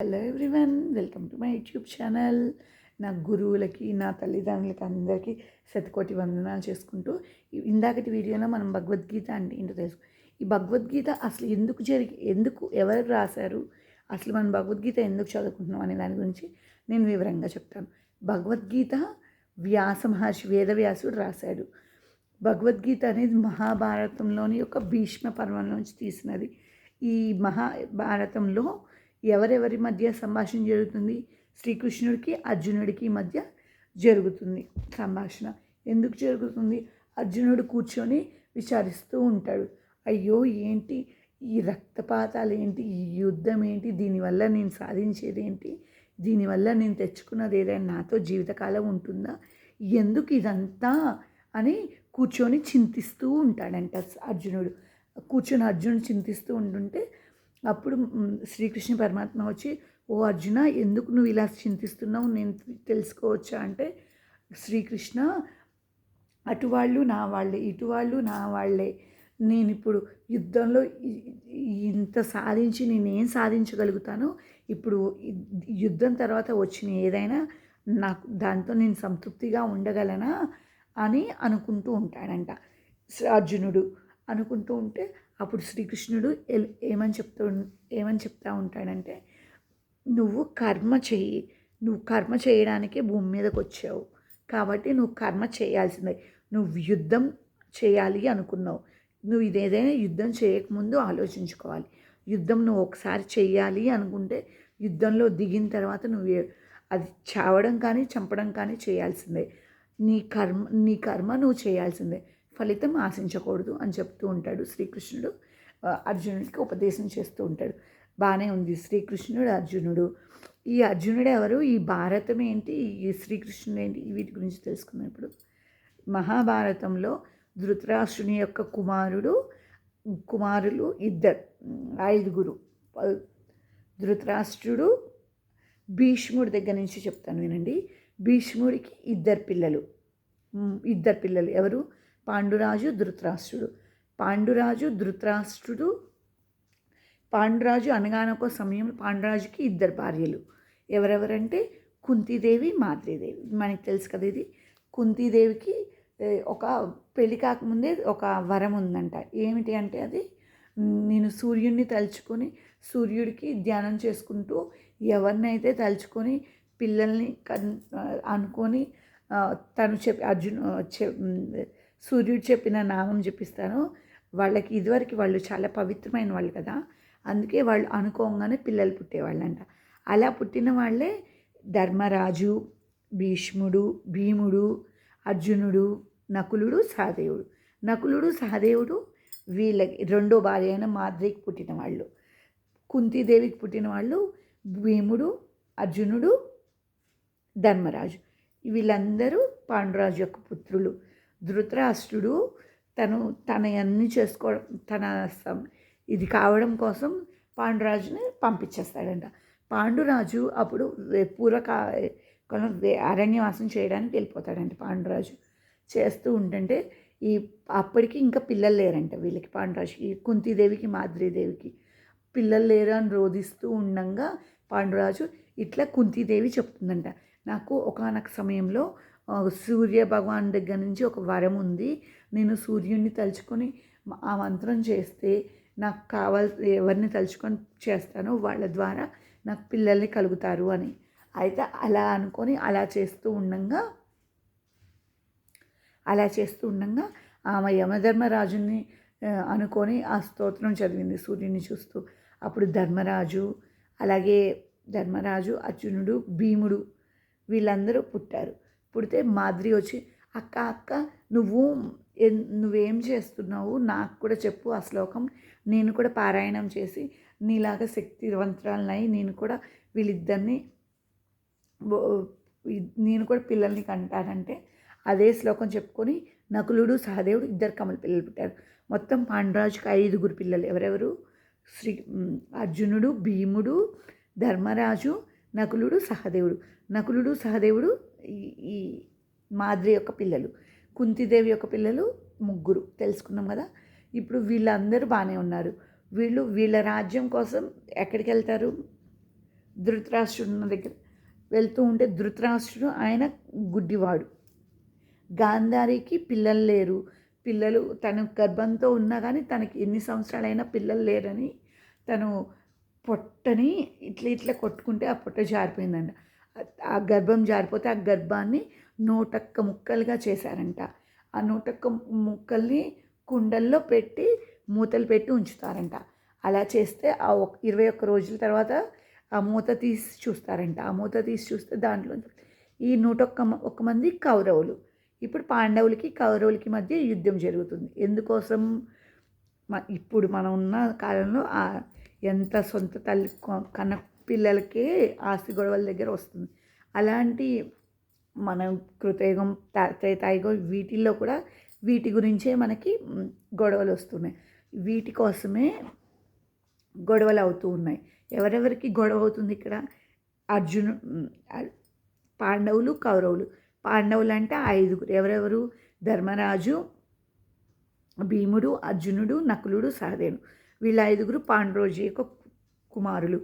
Hello everyone welcome to my YouTube channel నా గురువులకి నా తల్లిదండ్రులకి అందరికీ శతకోటి వందనాలు చేసుకుంటూ ఇందాకటి వీడియోలో మనం భగవద్గీత అంటే ఏంటో తెలుసు. ఈ భగవద్గీత అసలు ఎందుకు జరిగి ఎందుకు ఎవరు రాశారు అసలు మనం భగవద్గీత ఎందుకు చదువుకుంటున్నాం అనే దాని గురించి నేను వివరంగా చెప్తాను. భగవద్గీత వ్యాస మహర్షి వేదవ్యాసుడు రాశాడు. భగవద్గీత అనేది మహాభారతంలోని యొక్క భీష్మ పర్వం నుంచి తీసినది. ఈ మహాభారతంలో ఎవరెవరి మధ్య సంభాషణ జరుగుతుంది? శ్రీకృష్ణుడికి అర్జునుడికి మధ్య జరుగుతుంది సంభాషణ. ఎందుకు జరుగుతుంది? అర్జునుడు కూర్చొని విచారిస్తూ ఉంటాడు. అయ్యో ఏంటి ఈ రక్తపాతాలు? ఏంటి ఈ యుద్ధం? ఏంటి? దీనివల్ల నేను సాధించేది ఏంటి? దీనివల్ల నేను తెచ్చుకున్నది ఏదైనా నాతో జీవితకాలం ఉంటుందా? ఎందుకు ఇదంతా? అని కూర్చొని చింతిస్తూ ఉంటాడంట అర్జునుడు. కూర్చొని అర్జునుడు చింతిస్తూ ఉంటుంటే అప్పుడు శ్రీకృష్ణ పరమాత్మ వచ్చి ఓ అర్జున ఎందుకు నువ్వు ఇలా చింతిస్తున్నావు? నేను తెలుసుకోవచ్చా? అంటే శ్రీకృష్ణ అటు వాళ్ళు నా వాళ్ళే ఇటు వాళ్ళు నా వాళ్ళే. నేను ఇప్పుడు యుద్ధంలో ఇంత సాధించి నేనేం సాధించగలుగుతానో? ఇప్పుడు యుద్ధం తర్వాత వచ్చిన ఏదైనా నాకు దాంతో నేను సంతృప్తిగా ఉండగలనా? అని అనుకుంటూ ఉంటాడంట. అర్జునుడు అనుకుంటూ ఉంటే అప్పుడు శ్రీకృష్ణుడు ఎల్- ఏమని చెప్తూ ఏమని చెప్తా ఉంటాడంటే నువ్వు కర్మ చెయ్యి. నువ్వు కర్మ చేయడానికే భూమి మీదకి వచ్చావు. కాబట్టి నువ్వు కర్మ చేయాల్సిందే. నువ్వు యుద్ధం చేయాలి అనుకున్నావు. నువ్వు ఇదేదైనా యుద్ధం చేయకముందు ఆలోచించుకోవాలి. యుద్ధం నువ్వు ఒకసారి చేయాలి అనుకుంటే యుద్ధంలో దిగిన తర్వాత నువ్వు అది చావడం కానీ చంపడం కానీ చేయాల్సిందే. నీ కర్మ నీ కర్మ నువ్వు చేయాల్సిందే. ఫలితం ఆశించకూడదు అని చెప్తూ ఉంటాడు శ్రీకృష్ణుడు. అర్జునుడికి ఉపదేశం చేస్తూ ఉంటాడు. బాగానే ఉంది శ్రీకృష్ణుడు అర్జునుడు. ఈ అర్జునుడు ఎవరు? ఈ భారతం ఏంటి? ఈ శ్రీకృష్ణుడు ఏంటి? వీటి గురించి తెలుసుకున్నప్పుడు ఇప్పుడు. మహాభారతంలో ధృతరాష్ట్రుని యొక్క కుమారుడు కుమారులు ఇద్దరు ఐదుగురు. ధృతరాష్ట్రుడు భీష్ముడి దగ్గర నుంచి చెప్తాను వినండి. భీష్ముడికి ఇద్దరు పిల్లలు. ఇద్దరు పిల్లలు ఎవరు? పాండురాజు ధృతరాష్ట్రుడు. పాండురాజు ధృతరాష్ట్రుడు పాండురాజు అనగానొక సమయంలో పాండురాజుకి ఇద్దరు భార్యలు. ఎవరెవరంటే? కుంతీదేవి మాద్రీదేవి. మనకి తెలుసు కదా ఇది. కుంతీదేవికి ఒక పెళ్ళి కాకముందే ఒక వరం ఉందంట. ఏమిటి అంటే అది? నేను సూర్యుడిని తలుచుకొని సూర్యుడికి ధ్యానం చేసుకుంటూ ఎవరినైతే తలుచుకొని పిల్లల్ని కన్ అనుకొని తను చెప్పి అర్జున్ చె సూర్యుడు చెప్పిన నామం చెప్పిస్తాను. వాళ్ళకి ఇదివరకు వాళ్ళు చాలా పవిత్రమైన వాళ్ళు కదా. అందుకే వాళ్ళు అనుకోగానే పిల్లలు పుట్టేవాళ్ళంట. అలా పుట్టిన వాళ్ళే ధర్మరాజు భీష్ముడు భీముడు అర్జునుడు నకులుడు సహదేవుడు. నకులుడు సహదేవుడు వీళ్ళకి రెండో భార్య అయిన మాద్రికి పుట్టిన వాళ్ళు. కుంతీదేవికి పుట్టిన వాళ్ళు భీముడు అర్జునుడు ధర్మరాజు. వీళ్ళందరూ పాండురాజు యొక్క పుత్రులు. ధృతరాష్ట్రుడు తను తన అన్ని చేసుకోవడం తన ఇది కావడం కోసం పాండురాజుని పంపించేస్తాడంట. పాండురాజు అప్పుడు పూర్వక అరణ్యవాసం చేయడానికి వెళ్ళిపోతాడంట పాండురాజు. చేస్తూ ఉంటుంటే ఈ అప్పటికి ఇంకా పిల్లలు లేరంట వీళ్ళకి పాండురాజుకి కుంతీదేవికి మాద్రీదేవికి. పిల్లలు లేరు అని రోధిస్తూ ఉండంగా పాండురాజు ఇట్లా కుంతీదేవి చెప్తుందంట. నాకు ఒకనొక సమయంలో సూర్య భగవాన్ దగ్గర నుంచి ఒక వరం ఉంది. నేను సూర్యుడిని తలుచుకొని ఆ మంత్రం చేస్తే నాకు కావాల్సి ఎవరిని తలుచుకొని చేస్తానో వాళ్ళ ద్వారా నాకు పిల్లల్ని కలుగుతారు అని. అయితే అలా అనుకొని అలా చేస్తూ ఉండంగా అలా చేస్తూ ఉండగా ఆమె యమధర్మరాజుని అనుకొని ఆ స్తోత్రం చదివింది సూర్యుని చూస్తూ. అప్పుడు ధర్మరాజు అలాగే ధర్మరాజు అర్జునుడు భీముడు వీళ్ళందరూ పుట్టారు. పుడితే మాద్రి వచ్చి అక్క అక్క నువ్వు ఎన్- నువ్వేం చేస్తున్నావు? నాకు కూడా చెప్పు ఆ శ్లోకం. నేను కూడా పారాయణం చేసి నీలాగా శక్తివంతురాలనై నేను కూడా వీళ్ళిద్దరిని నేను కూడా పిల్లల్ని కంటానంటే అదే శ్లోకం చెప్పుకొని నకులుడు సహదేవుడు ఇద్దరు కమల పిల్లలు పుట్టారు. మొత్తం పాండురాజుకి ఐదుగురు పిల్లలు. ఎవరెవరు? శ్రీ అర్జునుడు భీముడు ధర్మరాజు నకులుడు సహదేవుడు. నకులుడు సహదేవుడు ఈ ఈ మాద్రి యొక్క పిల్లలు. కుంతిదేవి యొక్క పిల్లలు ముగ్గురు. తెలుసుకున్నాం కదా? ఇప్పుడు వీళ్ళందరూ బాగానే ఉన్నారు. వీళ్ళు వీళ్ళ రాజ్యం కోసం ఎక్కడికి వెళ్తారు? ధృతరాష్ట్రుడు ఉన్న దగ్గర. వెళ్తూ ఉంటే ధృతరాష్ట్రుడు ఆయన గుడ్డివాడు. గాంధారికి పిల్లలు లేరు. పిల్లలు తను గర్భంతో ఉన్నా కానీ తనకి ఎన్ని సంవత్సరాలైనా పిల్లలు లేరని తను పొట్టని ఇట్లా ఇట్లా కొట్టుకుంటే ఆ పొట్ట జారిపోయిందంట. ఆ గర్భం జారిపోతే ఆ గర్భాన్ని నూటక్క ముక్కలుగా చేశారంట. ఆ నూటక్క ముక్కల్ని కుండల్లో పెట్టి మూతలు పెట్టి ఉంచుతారంట. అలా చేస్తే ఆ ఒక ఇరవై ఒక్క రోజుల తర్వాత ఆ మూత తీసి చూస్తారంట. ఆ మూత తీసి చూస్తే దాంట్లో ఈ నూటొక్క ఒక మంది కౌరవులు. ఇప్పుడు పాండవులకి కౌరవులకి మధ్య యుద్ధం జరుగుతుంది. ఎందుకోసం? ఇప్పుడు మనం ఉన్న కాలంలో ఎంత సొంత తల్లి కన్న పిల్లలకే ఆస్తి గొడవల దగ్గర వస్తుంది. అలాంటి మనం కృతయుగం త్రేతాయుగం వీటిల్లో కూడా వీటి గురించే మనకి గొడవలు వస్తున్నాయి. వీటి కోసమే గొడవలు అవుతూ ఉన్నాయి. ఎవరెవరికి గొడవ అవుతుంది ఇక్కడ? అర్జును పాండవులు కౌరవులు. పాండవులు అంటే ఐదుగురు. ఎవరెవరు? ధర్మరాజు భీముడు అర్జునుడు నకులుడు సహదేవుడు. వీళ్ళ ఐదుగురు పాండ్రోజీ యొక్క కుమారులు.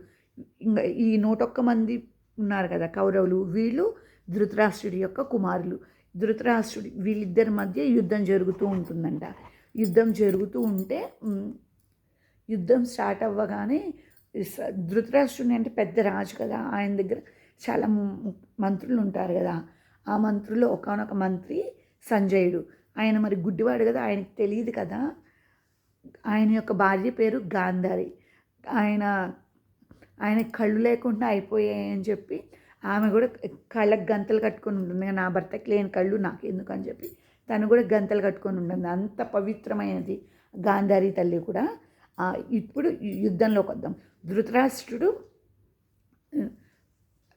ఇంకా ఈ నూటొక్క మంది ఉన్నారు కదా కౌరవులు వీళ్ళు ధృతరాష్ట్రుడి యొక్క కుమారులు. ధృతరాష్ట్రుడి వీళ్ళిద్దరి మధ్య యుద్ధం జరుగుతూ ఉంటుందంట. యుద్ధం జరుగుతూ ఉంటే యుద్ధం స్టార్ట్ అవ్వగానే ధృతరాష్ట్రుని అంటే పెద్ద రాజు కదా ఆయన దగ్గర చాలా మంత్రులు ఉంటారు కదా. ఆ మంత్రులు ఒకనొక మంత్రి సంజయుడు. ఆయన మరి గుడ్డివాడు కదా ఆయనకి తెలియదు కదా. ఆయన యొక్క భార్య పేరు గాంధారి. ఆయన ఆయన కళ్ళు లేకుండా అయిపోయాయని చెప్పి ఆమె కూడా కళ్ళకు గంతలు కట్టుకొని ఉంటుంది. నా భర్తకి లేని కళ్ళు నాకు అని చెప్పి తను కూడా గంతలు కట్టుకొని ఉంటుంది. అంత పవిత్రమైనది గాంధారి తల్లి కూడా. ఇప్పుడు యుద్ధంలోకి వద్దాం. ధృతరాష్ట్రుడు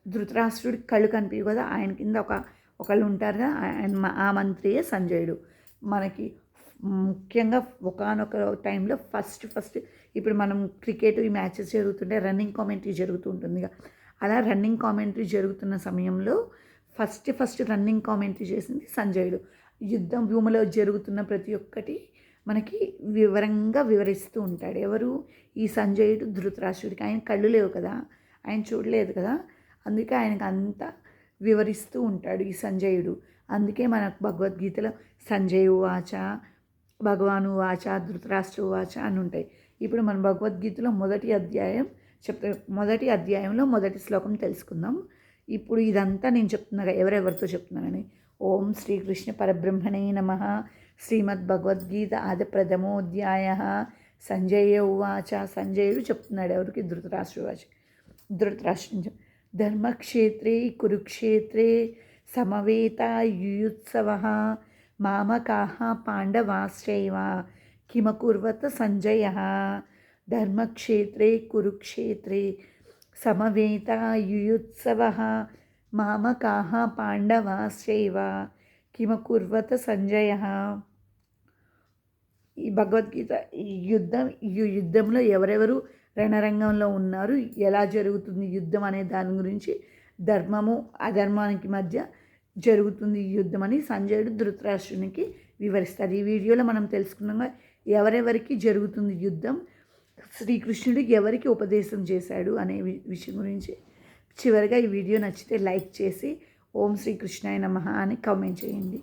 ధృతరాష్ట్రుడికి కళ్ళు కనిపించవు కదా. ఆయన కింద ఒక ఒకళ్ళు ఉంటారు కదా. ఆయన ఆ మంత్రియే సంజయుడు. మనకి ముఖ్యంగా ఒకనొక టైంలో ఫస్ట్ ఫస్ట్ ఇప్పుడు మనం క్రికెట్ ఈ మ్యాచెస్ జరుగుతుంటే రన్నింగ్ కామెంటరీ జరుగుతూ ఉంటుంది అలా రన్నింగ్ కామెంటరీ జరుగుతున్న సమయంలో ఫస్ట్ ఫస్ట్ రన్నింగ్ కామెంటరీ చేసింది సంజయుడు యుద్ధం భూమిలో జరుగుతున్న ప్రతి ఒక్కటి మనకి వివరంగా వివరిస్తూ ఉంటాడు. ఎవరు? ఈ సంజయుడు ధృతరాష్ట్రుడికి. ఆయన కళ్ళు లేవు కదా. ఆయన చూడలేదు కదా. అందుకే ఆయనకు అంతా వివరిస్తూ ఉంటాడు ఈ సంజయుడు అందుకే మనకు భగవద్గీతలో సంజయ్ వాచ భగవాను వాచ ధృతరాష్ట్ర వాచ అని ఉంటాయి. ఇప్పుడు మన భగవద్గీతలో మొదటి అధ్యాయం చెప్తా మొదటి అధ్యాయంలో మొదటి శ్లోకం తెలుసుకుందాం. ఇప్పుడు ఇదంతా నేను చెప్తున్నా ఎవరెవరితో చెప్తున్నానని. ఓం శ్రీకృష్ణ పరబ్రహ్మణే నమ. శ్రీమద్ భగవద్గీత ఆది ప్రథమోధ్యాయ సంజయ ఉవాచ సంజయుడు చెప్తున్నాడు ఎవరికి? ధృతరాష్ట్ర వాచ. ధృతరాష్ట్రం ధర్మక్షేత్రే కురుక్షేత్రే సమవేత యుయుత్సవ మామకాः పాండవాశ్చైవ కిమకుర్వత సంజయ ధర్మక్షేత్రే కురుక్షేత్రే సమవేతాయుత్సవ మామకాः పాండవాశ్చైవ కిమకుర్వత సంజయ ఈ భగవద్గీత ఈ యుద్ధం ఈ యుద్ధంలో ఎవరెవరు రణరంగంలో ఉన్నారు? ఎలా జరుగుతుంది యుద్ధం అనే దాని గురించి ధర్మము అధర్మానికి మధ్య జరుగుతుంది ఈ యుద్ధం అని సంజయుడు ధృతరాష్ట్రునికి వివరిస్తారు. ఈ వీడియోలో మనం తెలుసుకున్నాం ఎవరెవరికి జరుగుతుంది యుద్ధం శ్రీకృష్ణుడు ఎవరికి ఉపదేశం చేశాడు అనే విషయం గురించి చివరిగా ఈ వీడియో నచ్చితే లైక్ చేసి ఓం శ్రీకృష్ణాయ నమ అని కామెంట్ చేయండి.